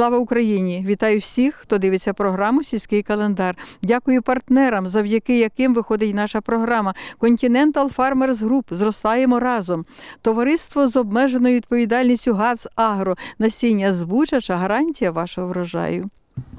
Слава Україні! Вітаю всіх, хто дивиться програму Сільський календар. Дякую партнерам, завдяки яким виходить наша програма Continental Farmers Group. Зростаємо разом. Товариство з обмеженою відповідальністю ГАЗ Агро. Насіння збучача гарантія вашого врожаю.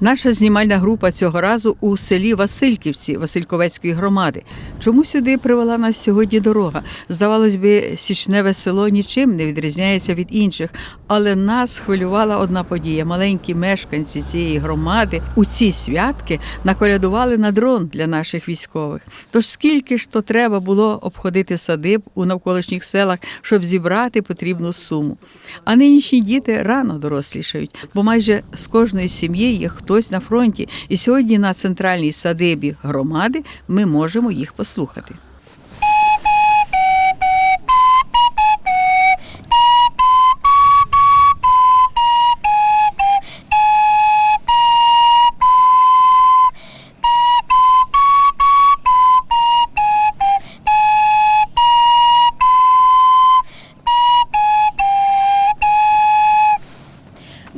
Наша знімальна група цього разу у селі Васильківці Васильковецької громади. Чому сюди привела нас сьогодні дорога? Здавалось би, січневе село нічим не відрізняється від інших, але нас хвилювала одна подія. Маленькі мешканці цієї громади у ці святки наколядували на дрон для наших військових. Тож скільки ж то треба було обходити садиб у навколишніх селах, щоб зібрати потрібну суму. А нинішні діти рано дорослішають, бо майже з кожної сім'ї є хтось на фронті. І сьогодні на центральній садибі громади ми можемо їх послухати.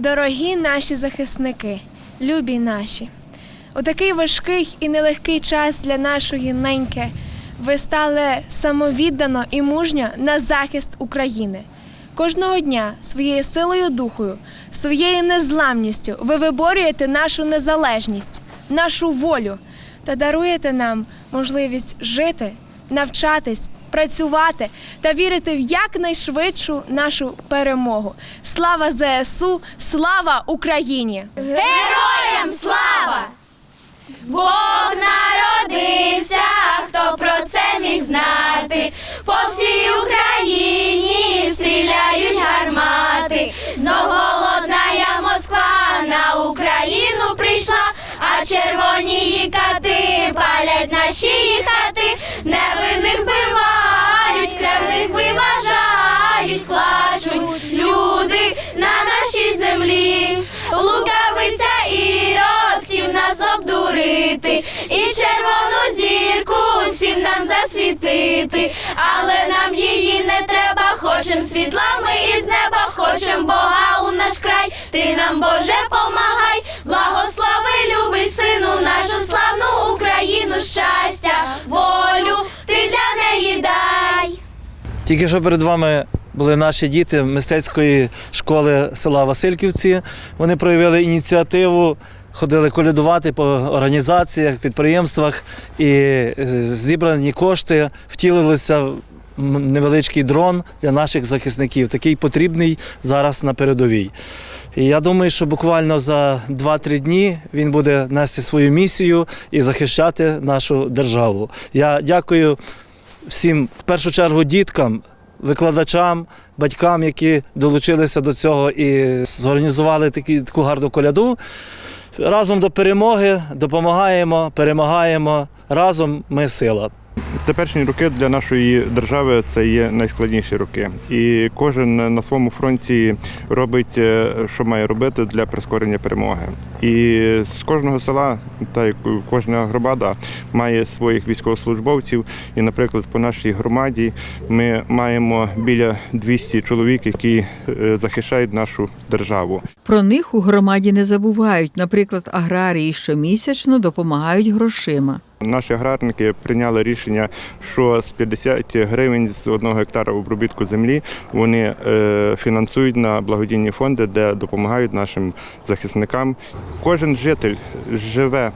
Дорогі наші захисники, любі наші, у такий важкий і нелегкий час для нашої неньки ви стали самовіддано і мужньо на захист України. Кожного дня своєю силою духою, своєю незламністю ви виборюєте нашу незалежність, нашу волю та даруєте нам можливість жити, навчатись, працювати та вірити в якнайшвидшу нашу перемогу. Слава ЗСУ! Слава Україні! Героям слава! Бог народився, хто про це міг знати. По всій Україні стріляють гармати. Знов голодная Москва на Україну прийшла, а червоні її кати палять наші хати, невинних вбивають, виважають, плачуть люди на нашій землі. Лукавиця і хотів нас обдурити, і червону зірку всім нам засвітити, але нам її не треба, хочем світла ми із неба, хочем Бога у наш край, ти нам Боже помагай, благослови, любий сину, нашу славну Україну, щастя, волю, ти для неї дай. Тільки що перед вами були наші діти мистецької школи села Васильківці. Вони проявили ініціативу, ходили колядувати по організаціях, підприємствах і е, зібрані кошти втілилися в невеличкий дрон для наших захисників, такий потрібний зараз на передовій. І я думаю, що буквально за 2-3 дні він буде нести свою місію і захищати нашу державу. Я дякую всім, в першу чергу, діткам, викладачам, батькам, які долучилися до цього і зорганізували такі, таку гарну коляду. Разом до перемоги допомагаємо, перемагаємо. Разом ми сила. Теперішні роки для нашої держави це є найскладніші роки, і кожен на своєму фронті робить, е, що має робити для прискорення перемоги. І з кожного села, та кожна громада має своїх військовослужбовців. І, наприклад, по нашій громаді ми маємо біля 200 чоловік, які е, захищають нашу державу. Про них у громаді не забувають. Наприклад, аграрії щомісячно допомагають грошима. Наші аграрники прийняли рішення, що з 50 гривень з одного гектара обробітку землі вони е, фінансують на благодійні фонди, де допомагають нашим захисникам. Кожен житель живе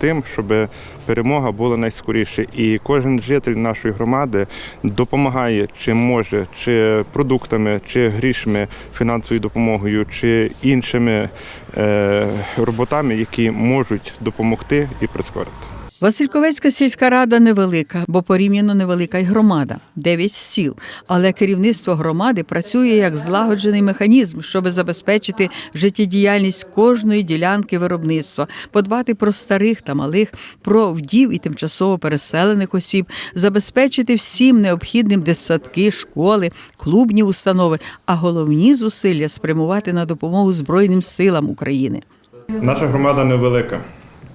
тим, щоб перемога була найскоріше. І кожен житель нашої громади допомагає чим може, чи продуктами, чи грішми, фінансовою допомогою, чи іншими е, роботами, які можуть допомогти і прискорити. Васильковецька сільська рада невелика, бо порівняно невелика й громада дев'ять сіл. Але керівництво громади працює як злагоджений механізм, щоб забезпечити життєдіяльність кожної ділянки виробництва, подбати про старих та малих, про вдів і тимчасово переселених осіб, забезпечити всім необхідним дитсадки, школи, клубні установи, а головні зусилля спрямувати на допомогу Збройним силам України. Наша громада невелика.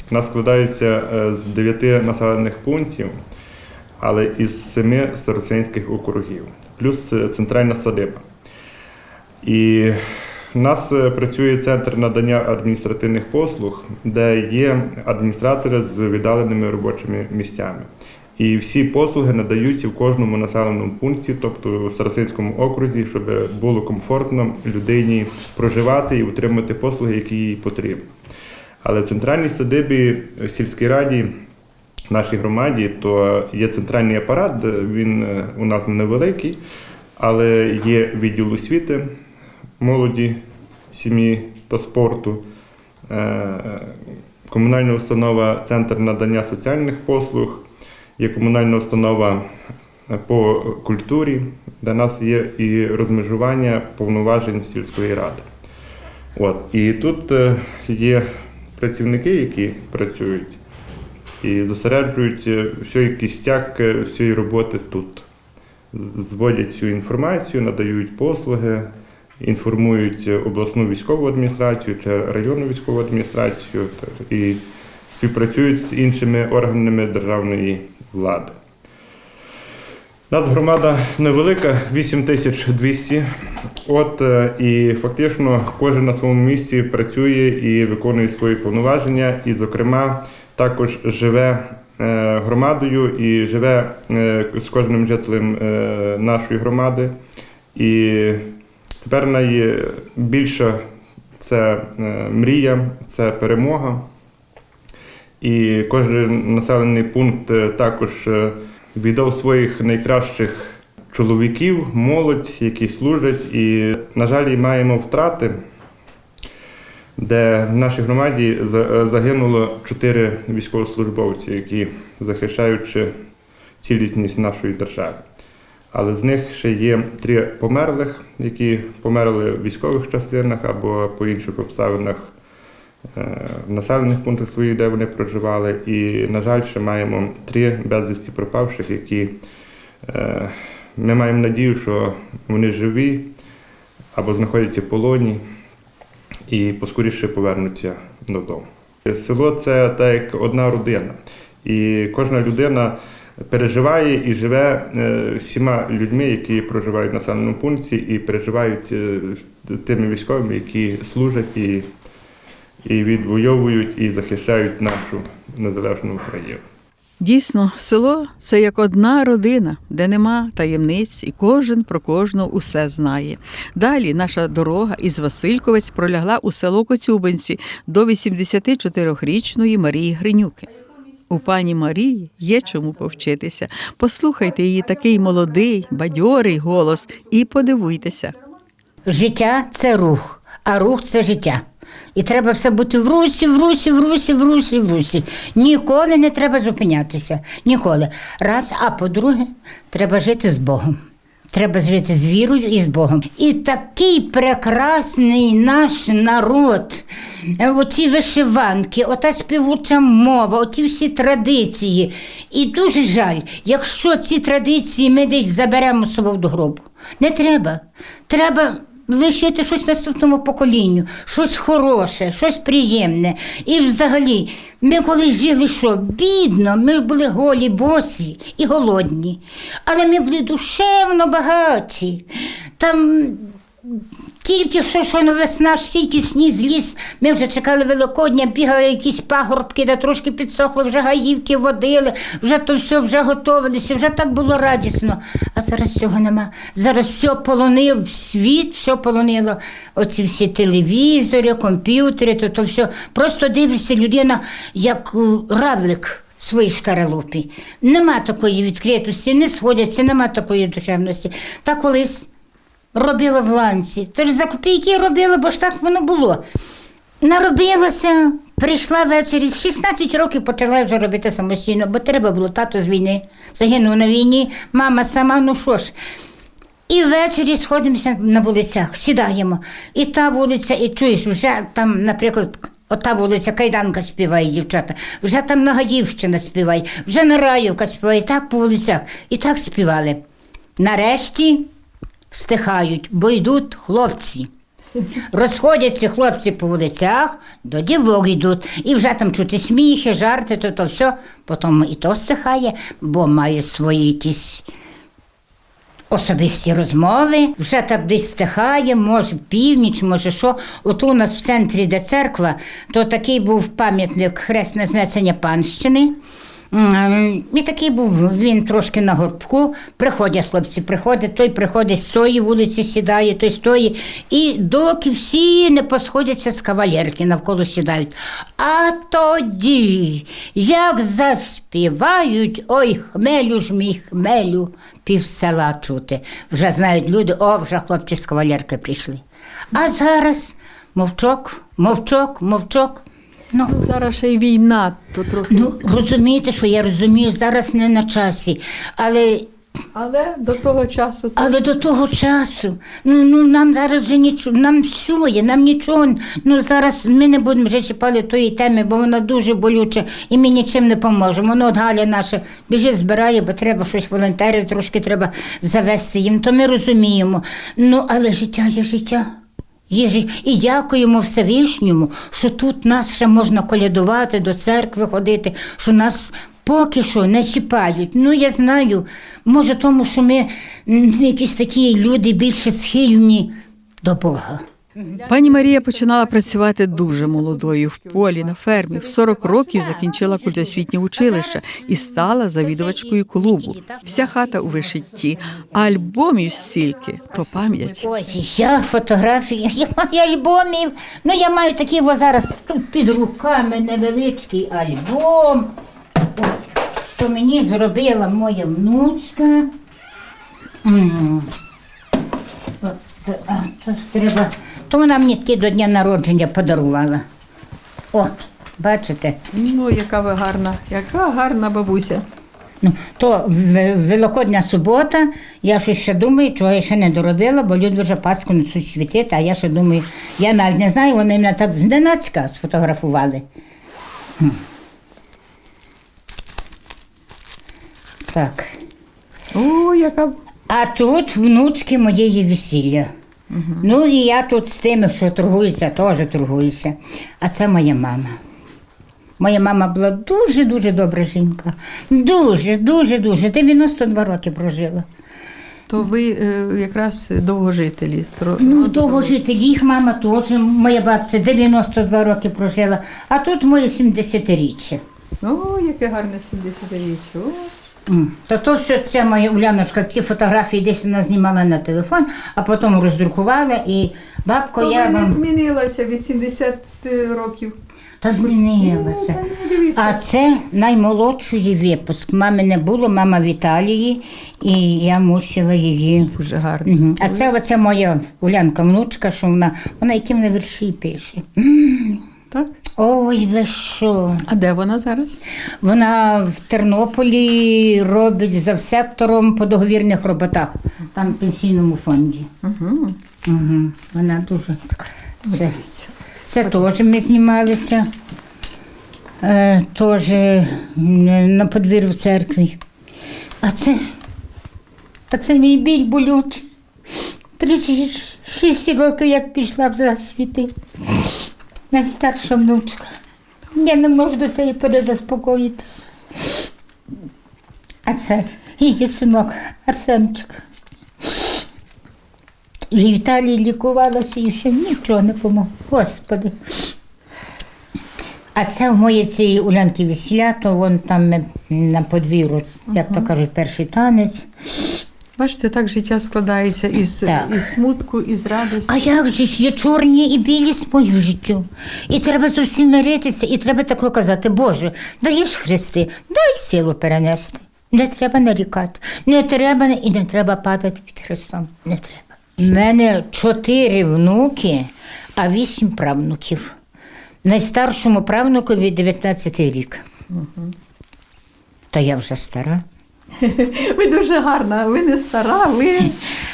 Вона складається е, з дев'яти населених пунктів, але із семи старостинських округів, плюс е, центральна садиба. І в нас е, працює центр надання адміністративних послуг, де є адміністратори з віддаленими робочими місцями. І всі послуги надаються в кожному населеному пункті, тобто в Старосинському окрузі, щоб було комфортно людині проживати і отримати послуги, які їй потрібні. Але в центральній садибі в сільській раді, в нашій громаді, то є центральний апарат, він е, у нас невеликий, але є відділ освіти, молоді, сім'ї та спорту, е, комунальна установа Центр надання соціальних послуг, є комунальна установа е, по культурі, де нас є і розмежування повноважень сільської ради. От. І тут є працівники, які працюють і зосереджують всю всій кістяк е, всієї роботи тут. Зводять всю інформацію, надають послуги, інформують е, обласну військову адміністрацію чи районну військову адміністрацію і співпрацюють з іншими органами державної влади. Нас громада невелика, 8200. От е, і фактично кожен на своєму місці працює і виконує свої повноваження, і, зокрема, також живе е, громадою і живе е, з кожним жителем нашої громади. І тепер найбільша це мрія, це перемога. І кожен населений пункт також віддав своїх найкращих чоловіків, молодь, які служать. І, на жаль, маємо втрати, де в нашій громаді загинуло чотири військовослужбовці, які захищаючи цілісність нашої держави. Але з них ще є три померлих, які померли в військових частинах або по інших обставинах в населених пунктах своїх, де вони проживали. І, на жаль, ще маємо три безвісті пропавших, які е, ми маємо надію, що вони живі або знаходяться в полоні і поскоріше повернуться додому. Село це так як одна родина. І кожна людина переживає і живе е, всіма людьми, які проживають в населеному пункті, і переживають е, тими військовими, які служать і, і відвоюють і захищають нашу незалежну Україну. Дійсно, село це як одна родина, де нема таємниць, і кожен про кожного усе знає. Далі наша дорога із Васильковець пролягла у село Коцюбинці до 84-річної Марії Гринюки. У пані Марії є чому повчитися. Послухайте її такий молодий, бадьорий голос і подивуйтеся. Життя це рух, а рух це життя. І треба все бути в русі, в русі, в русі, в русі, в русі. Ніколи не треба зупинятися. Ніколи. Раз, а по-друге, треба жити з Богом. Треба жити з вірою і з Богом. І такий прекрасний наш народ, оці вишиванки, ота співуча мова, оті всі традиції. І дуже жаль, якщо ці традиції ми десь заберемо з собою до гробу. Не треба. Треба лишити щось наступному поколінню, щось хороше, щось приємне. І взагалі, ми коли жили що? Бідно, ми були голі, босі і голодні. Але ми були душевно багаті. Там тільки що, що на весна, ж тільки сніг зліз, ми вже чекали Великодня, бігали якісь пагорбки, де трошки підсохли, вже гаївки водили, вже то все вже готувалися, вже так було радісно. А зараз цього нема. Зараз все полонив світ, все полонило. Оці всі телевізори, комп'ютери, то, то все. Просто дивишся людина, як равлик в своїй шкаралупі. Нема такої відкритості, не сходяться, нема такої душевності. Та колись робила в ланці. Це ж за копійки робила, бо ж так воно було. Наробилася, Прийшла ввечері, з 16 років почала вже робити самостійно, бо треба було тато з війни. Загинув на війні, мама сама, ну що ж. І ввечері сходимося на вулицях, сідаємо. І та вулиця, і чуєш, вже там, наприклад, ота вулиця Кайданка співає дівчата, вже там Нагаївщина співає, вже Нараївка співає, так по вулицях. І так співали. Нарешті стихають, бо йдуть хлопці. Розходяться хлопці по вулицях, до дівок йдуть, і вже там чути сміхи, жарти, то, то все. Потім і то стихає, бо має свої якісь особисті розмови. Вже так десь стихає, може північ, може що. От у нас в центрі, де церква, то такий був пам'ятник хресне знесення панщини. М, І такий був він трошки на горбку. Приходять хлопці, приходять, той приходить з тої вулиці, сідає, той з тої. І доки всі не посходяться з кавалерки, навколо сідають. А тоді, як заспівають, ой, хмелю ж мій хмелю, пів села чути. Вже знають люди, о, вже хлопці з кавалерки прийшли. А зараз мовчок, мовчок, мовчок. Ну, Ну, зараз ще й війна, то трохи. Ну, розумієте, що я розумію, зараз не на часі. Але, Але до того часу але до того часу, ну, ну нам зараз вже нічого, нам все є, нам нічого. Ну зараз ми не будемо вже чіпати тої теми, бо вона дуже болюча і ми нічим не поможемо. Ну, от Галя наша біжить, збирає, бо треба щось волонтери, трошки треба завести їм. То ми розуміємо. Ну, але життя є життя. Жи- І дякуємо Всевишньому, що тут нас ще можна колядувати, до церкви ходити, що нас поки що не чіпають. Ну, я знаю, може, тому що ми якісь такі люди більше схильні до Бога. Пані Марія починала працювати дуже молодою в полі на фермі. В 40 років закінчила культосвітнє училище і стала завідувачкою клубу. Вся хата у вишитті, альбомів стільки то пам'ять. Ой, я фотографії, я маю альбомів. Ну, я маю такий во зараз тут під руками невеличкий альбом. Що мені зробила моя внучка. От, а, то треба. То вона мені таки до дня народження подарувала. О, бачите? Ну, яка ви гарна, яка гарна бабуся. Ну, то Великодня субота, я щось ще думаю, чого я ще не доробила, бо люди вже Пасху несуть світити, а я ще думаю, я навіть не знаю, вони мене так зненацька сфотографували. Так. О, яка А тут внучки моєї весілля. Ну і я тут з тими, що торгуюся, теж торгуюся. А це моя мама. Моя мама була дуже-дуже добра жінка. Дуже, дуже, дуже. 92 роки прожила. то ви е, якраз довгожителі. Ну, роду довго жити. Їх мама теж, моя бабця 92 роки прожила, а тут моє 70-річчя. О, яке гарне 70-річчя. То то все це моя Уляночка, ці фотографії десь вона знімала на телефон, а потім роздрукувала і бабко, То я ви не вам. змінилася від 70 років. Та змінилася. Ну. А це наймолодший випуск. Мами не було, мама в Італії, і я мусила її. Дуже гарно. Мгм. А це оця моя Улянка внучка, що вона, вона які вона вірші пише. М. Так? Ой, ви що? А де вона зараз? Вона в Тернополі робить за сектором по договірних роботах, там в пенсійному фонді. Угу. Угу. Вона дуже. Це, це теж ми знімалися. Е, теж на подвір'ю в церкві. А це, а це мій біль болючий. 36 років, як пішла в засвіти. Найстарша внучка. Я не можу до цієї перезаспокоїтися. А це її синок Арсенчик. І в Італії лікувалася і ще нічого не помогло. Господи. А це в моїй цієї Улянки весілля, то вон там на подвір'ю, як то кажуть, перший танець. Бачите, так життя складається із, Так. із смутку, із радості. А як же ж є чорні і білі з моїм життю? І треба зовсім миритися, і треба тако казати, Боже, даєш хрести, дай силу перенести. Не треба нарікати, не треба і не треба падати під хрестом. Не треба. У мене чотири внуки, а вісім правнуків. Найстаршому правнукові 19 рік. То я вже стара. Ви дуже гарна, ви не стара, ви.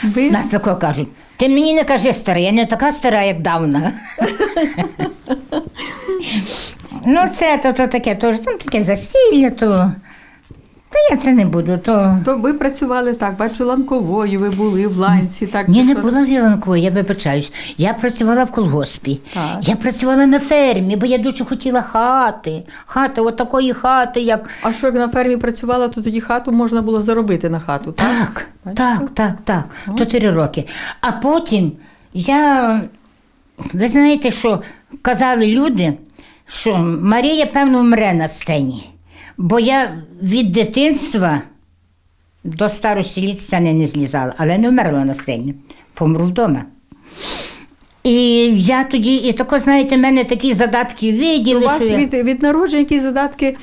ви... Нас такого кажуть. Ти мені не кажи стара, я не така стара, як давна. ну, це то, то таке, то, там таке засілля, то. Я це не буду. То... То ви працювали так, бачу, ланковою, ви були в ланці. Так, Ні, не що? була віланкою, я вибачаюсь. Я працювала в колгоспі. Так. Я працювала на фермі, бо я дуже хотіла хати. Хати, от такої хати, як. А що як на фермі працювала, то тоді хату можна було заробити на хату, так? Так, так, так, так. Чотири роки. А потім я. Ви знаєте, що казали люди, що Марія, певно, вмре на сцені. Бо я від дитинства до старості літ сцени не злізала, але не вмерла на сцені. Помру вдома. І я тоді, і тако, знаєте, в мене такі задатки У вас що я... від, від народження якісь задатки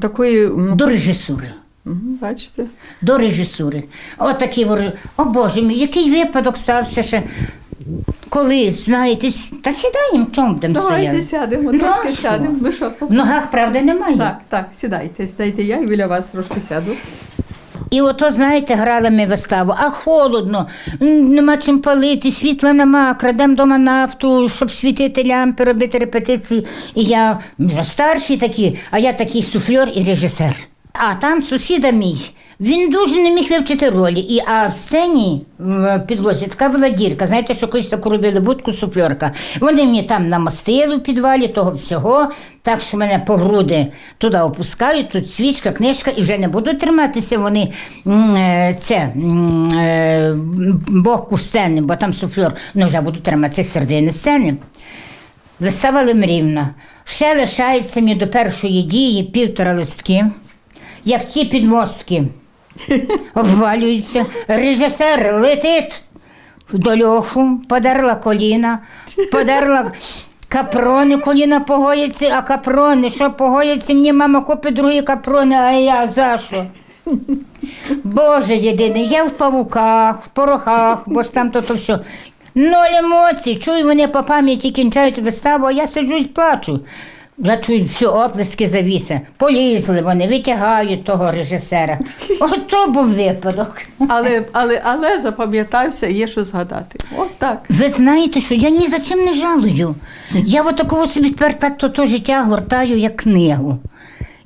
такої, ну, до режисури. мгм, бачите. до режисури. Отакий, вор- о Боже мій, який випадок стався ще. Колись, знаєте, с- та сідаємо, чому будемо Давайте стояти? сядемо, Ну, трошки а що? сядемо. Ну що, В ногах, правда, немає. так, так, сідайте, сідайте я і біля вас трошки сяду. І ото, знаєте, грали ми виставу, а холодно, м, нема чим палити, світла нема, крадемо дома нафту, щоб світити лямпи, робити репетиції. І я вже старші такі, а я такий суфльор і режисер. А там сусіда мій. Він дуже не міг вивчити ролі. І, а в сцені в підлозі така була дірка. Знаєте, що колись таку робили будку суфльорка. Вони мені там намастили в підвалі того всього, так що мене по груди туди опускають, тут свічка, книжка, і вже не будуть триматися вони е, це е, боку сцени, бо там суфльор, ну вже будуть триматися середини сцени. Вистава Лемрівна. Ще лишається мені до першої дії півтора листки, як ті підмостки обвалюються. Режисер летить до льоху, подерла коліна, подерла капрони, коліна погоїться, а капрони, що погоїться, мені мама купить другі капрони, а я за що? Боже єдиний, я в павуках, в порохах, бо ж там то, то все. Ноль емоцій, чую, вони по пам'яті кінчають виставу, а я сиджу і плачу. Чую, все, оплески завіси. Полізли вони, витягають того режисера. Ото був випадок. Але, але, але запам'ятався, є що згадати. От так. Ви знаєте, що я ні за чим не жалую. Я от такого собі тепер так то, то життя гортаю як книгу.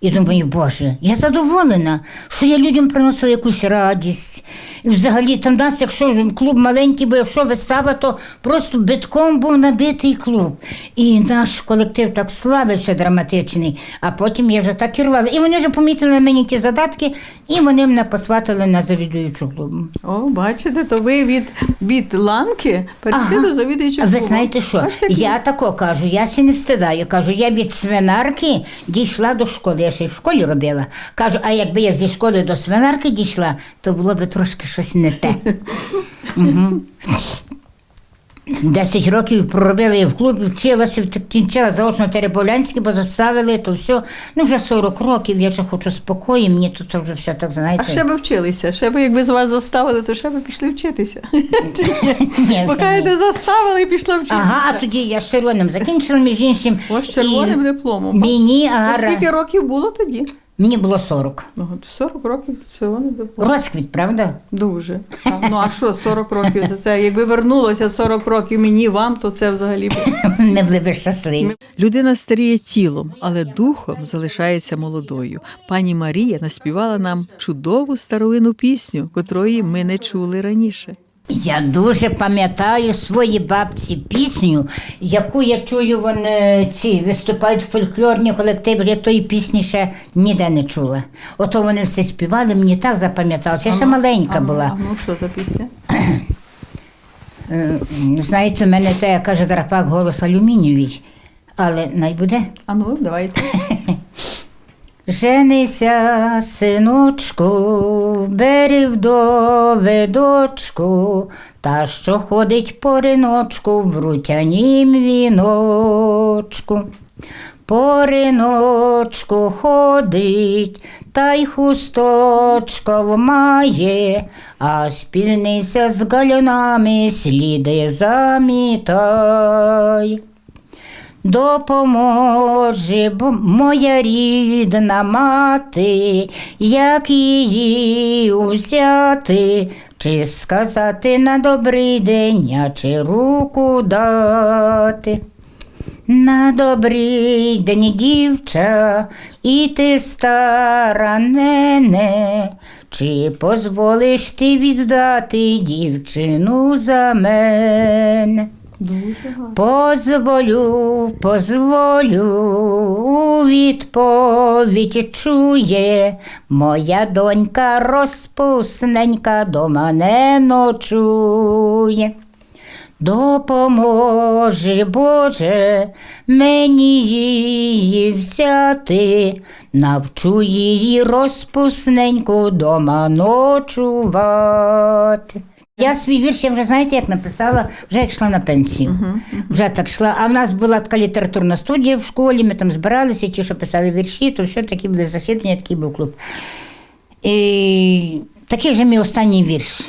І думаю, Боже, я задоволена, що я людям приносила якусь радість. І взагалі там нас, якщо клуб маленький, бо якщо вистава, то просто битком був набитий клуб. І наш колектив так славився драматичний, а потім я вже так керувала. І вони вже помітили мені ті задатки, і вони мене посватили на завідуючу клубу. О, бачите, то ви від, від ланки перейшли Ага. до завідуючого. А ви знаєте що? Бачите, Я тако кажу, я сі не встидаю. Кажу, я від свинарки дійшла до школи. Я ще й в школі робила. Кажу, а якби я зі школи до свинарки дійшла, то було б трошки щось не те. Мгм. Десять років проробила я в клубі, вчилася, кінчила заочно Тереболянське, бо заставили, то все. Ну, вже 40 років, я вже хочу спокою, мені тут вже все так, знаєте. А ще би вчилися. Ще би, якби з вас заставили, то ще би пішли вчитися. Поки не заставили і пішла вчитися. Ага, а тоді я з червоним закінчила, між іншим. Ось червоним дипломом. Мені, ага, скільки років було тоді? Мені було 40. Ну, 40 років з червоним дипломом. Розквіт, правда? Дуже. А, ну а що 40 років? Це, це якби вернулося 40 років мені, вам, то це взагалі. Ми були б щасливі. Людина старіє тілом, але духом залишається молодою. Пані Марія наспівала нам чудову старовинну пісню, котрої ми не чули раніше. Я дуже пам'ятаю свої бабці пісню, яку я чую, вони ці виступають в фольклорні колективи, я тої пісні ще ніде не чула. Ото вони все співали, мені так запам'яталося. Я ще маленька ну, була. А ну що за пісня? Е, Знаєте, в мене те, каже драпак, голос алюмінієвий, але най буде. А ну, давайте. Женися, синочку, бери вдове дочку, та що ходить по риночку в рутянім віночку. По риночку ходить, та й хусточков має, а спільниця з галюнами сліди замітай. Допоможе бо моя рідна мати, як її узяти, чи сказати на добрий день, а чи руку дати. На добрий день, дівча, і ти стара нене, чи позволиш ти віддати дівчину за мене? Позволю, позволю, відповідь чує, моя донька розпусненька дома не ночує. Допоможи, Боже, мені її взяти, навчу її розпусненьку дома ночувати. Я свій вірш, я вже знаєте, як написала, вже як йшла на пенсію. Вже так йшла. А в нас була така літературна студія в школі, ми там збиралися, ті, що писали вірші, то все такі були засідання, такий був клуб. І такий вже мій останній вірш.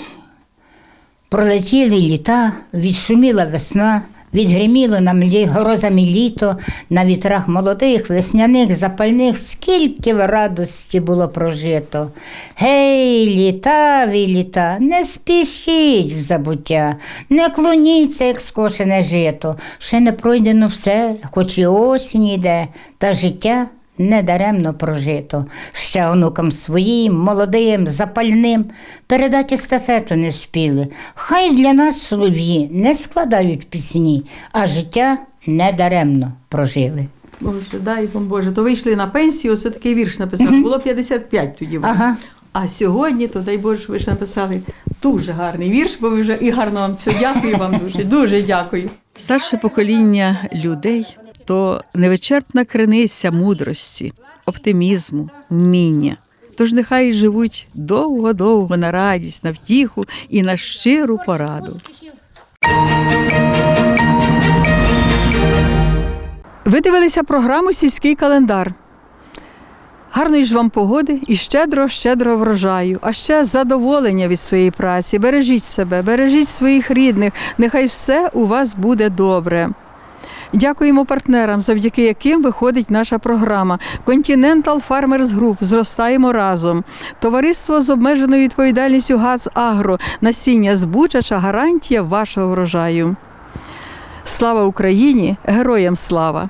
Пролетіли літа, відшуміла весна, відгриміло нам грозами літо, на вітрах молодих, весняних, запальних, скільки в радості було прожито. Гей, літаві літа, не спішіть в забуття, не клоніться, як скошене жито, ще не пройдено все, хоч і осінь іде, та життя недаремно прожито. Ще онукам своїм, молодим, запальним, передати естафету не спіли. Хай для нас солов'ї не складають пісні, а життя недаремно прожили. Боже, дай вам Боже, то вийшли на пенсію, це такий вірш написали. Було 55 тоді. Ага. А сьогодні, то дай Боже, ви ж написали дуже гарний вірш, бо ви вже і гарно вам все. Дякую вам дуже, дуже дякую. Старше покоління людей то невичерпна криниця мудрості, оптимізму, вміння. Тож нехай живуть довго-довго на радість, на втіху і на щиру пораду. Ви дивилися програму Сільський календар. Гарної ж вам погоди і щедро, щедро врожаю, а ще задоволення від своєї праці. Бережіть себе, бережіть своїх рідних, нехай все у вас буде добре. Дякуємо партнерам, завдяки яким виходить наша програма. Continental Farmers Group. Зростаємо разом. Товариство з обмеженою відповідальністю ГАЗ Агро. Насіння збучача гарантія вашого врожаю. Слава Україні! Героям слава!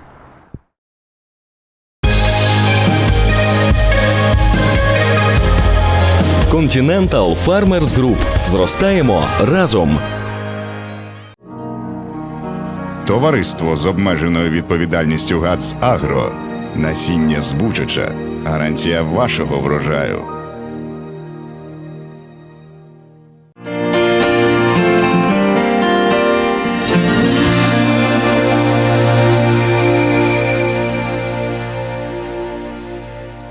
Continental Farmers Group. Зростаємо разом. Товариство з обмеженою відповідальністю ГАЦ Агро. Насіння збучача. Гарантія вашого врожаю.